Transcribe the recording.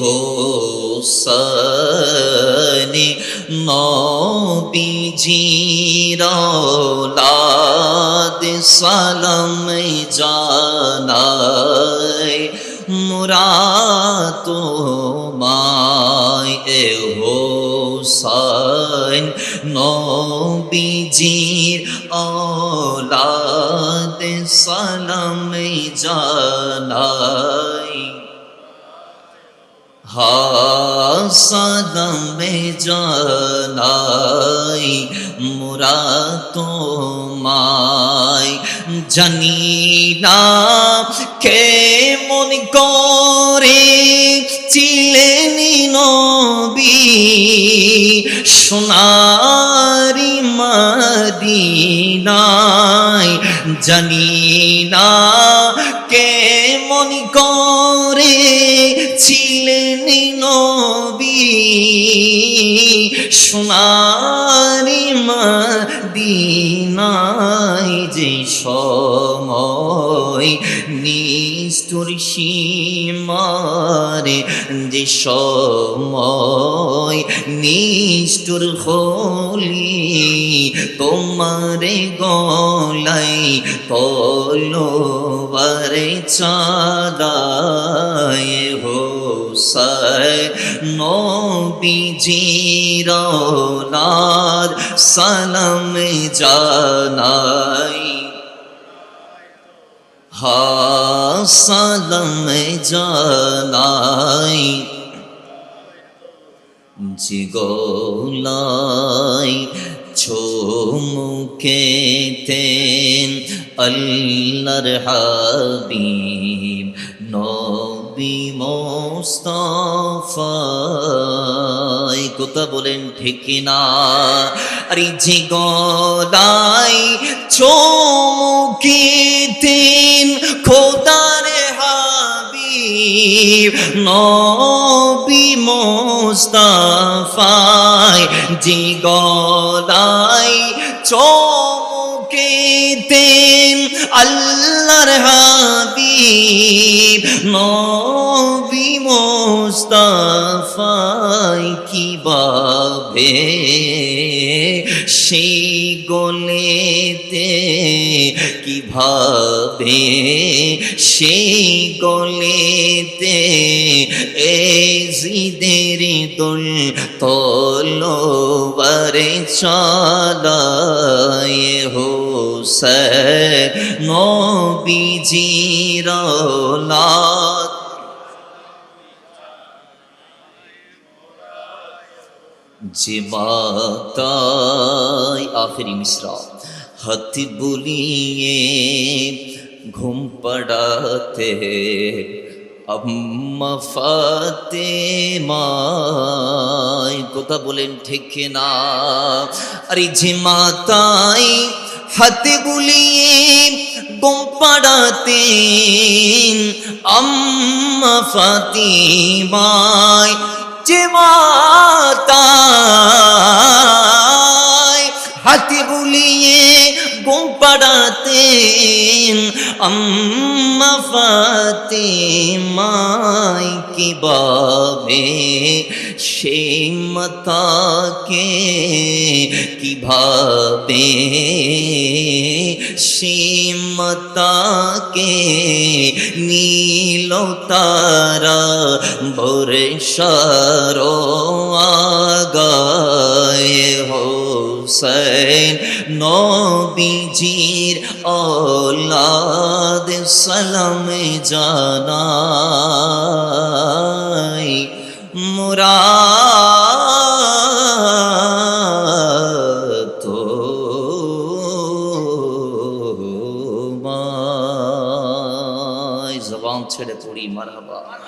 হোসানি নবীজিরাদ সালাম জানায় মুরা তোমায় এ হোসান নবীজির আলাদ সালাম জানায় হাসালাম জানাই মোরা তোমায় জানি না কে মন করে চিলেনি নবী। সোনারি মদিনায়। জানি না কে মন করে সোনারি মদিনায় যে সময় নিষ্ঠুর সীমারে যে সময় নিষ্ঠুর হলি তোমারে গলাই তলোয়ারে চাঁদায় হোসায় নবীজির নাদ সালাম জানাই। সালাম জানাই। জিগোলাই ছোমুকেতেন আল্লাহর হাবিব নবী। মোস্তফাই। কথা বলেন ঠিক না আরে জিগোলাই চোমুকেতেন খোদার হাবিব, নবী মোস্তাফায় জিগলাই চমকে দেন আল্লাহর হাবিব, নবী মোস্তাফায় কীভাবে সেই গলেতে কীভাবে সেই গলেতে এ জিদের দোল তলোবারে চালায় হোসে নবীজির লাত। যে মাতায় আখেরি মিশ্রা, হাত বুলিয়ে ঘুম পড়াতে, আম্মা ফাতে মায় কথা বলেন ঠিক না আরে যে মাতায় হাতে বুলিয়ে গম পাড়াতে আম্মা ফাতিমায়। যে মাতায় হাতে বুলিয়ে গম পাড়াতেন আম্মা ফাতেমায়। কীভাবে সে মাতাকে কীভাবে সে মাতাকে নীল তারা ভোরে সর আগায় হোসেন নবীজির ওলাদ সালাম জানা মুরা জবান ছেড়ে পড়ি মারহাবা।